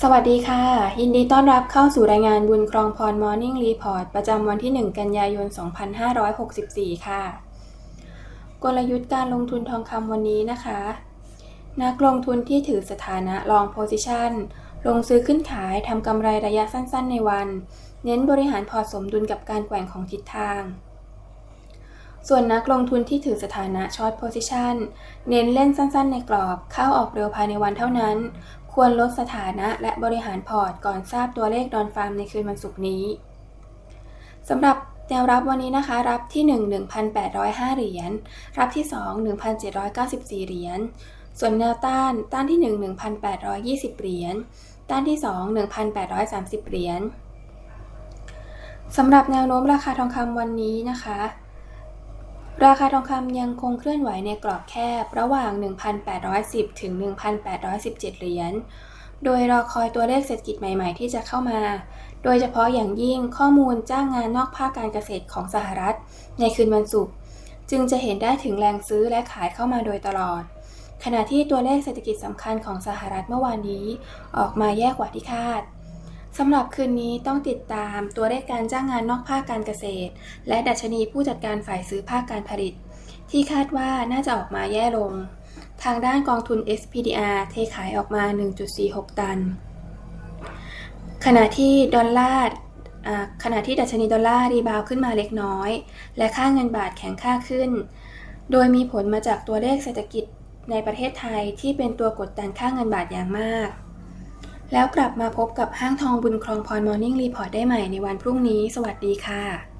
สวัสดีค่ะ ยินดีต้อนรับเข้าสู่รายงานบุญครองพร Morning Report ประจำวันที่ 1 กันยายน 2564 ค่ะ กลยุทธ์การลงทุนทองคำวันนี้นะคะ นักลงทุนที่ถือสถานะลองโพซิชันลงซื้อขึ้นขายทำกำไรระยะสั้นๆ ในวัน เน้นบริหารพอสมดุลกับการแกว่งของทิศทาง ส่วนนักลงทุนที่ถือสถานะช็อตโพซิชันเน้นเล่นสั้นๆในกรอบเข้าออกเร็วภายในวันเท่านั้น ควรลดสถานะและบริหารพอร์ตก่อนทราบตัวเลขดอนฟาร์มในคืนวันศุกร์นี้สำหรับแนวรับวันนี้นะคะ รับที่ 1 1,805 เหรียญรับที่ 2 1,794 เหรียญส่วนแนวต้านต้านที่ 1 1,820 เหรียญต้านที่ 2 1,830 เหรียญสำหรับแนวโน้มราคาทองคำวันนี้นะคะ ราคาทองคำยังคงเคลื่อนไหวในกรอบแคบ ระหว่าง 1,810 ถึง 1,817 เหรียญ โดยรอคอยตัวเลขเศรษฐกิจใหม่ๆ ที่จะเข้ามา โดยเฉพาะอย่างยิ่งข้อมูลจ้างงานนอกภาคการเกษตรของสหรัฐ ในคืนวันศุกร์จึงจะเห็นได้ถึงแรงซื้อและขายเข้ามาโดยตลอด ขณะที่ตัวเลขเศรษฐกิจสำคัญของสหรัฐเมื่อวานนี้ ออกมาแย่กว่าที่คาด สำหรับคืนนี้ต้องติดตามตัวเลขการจ้างงานนอกภาคการเกษตร และดัชนีผู้จัดการฝ่ายซื้อภาคการผลิต ที่คาดว่าน่าจะออกมาแย่ลง ทางด้านกองทุน SPDR เทขายออกมา 1.46 ตัน ขณะที่ดอลลาร์ขณะที่ดัชนีดอลลาร์รีบาวขึ้นมาเล็กน้อย และค่าเงินบาทแข็งค่าขึ้น โดยมีผลมาจากตัวเลขเศรษฐกิจในประเทศไทยที่เป็นตัวกดดันค่าเงินบาทอย่างมาก แล้วกลับมาพบกับห้างทองบุญครองพร Morning Report ได้ใหม่ในวันพรุ่งนี้ สวัสดีค่ะ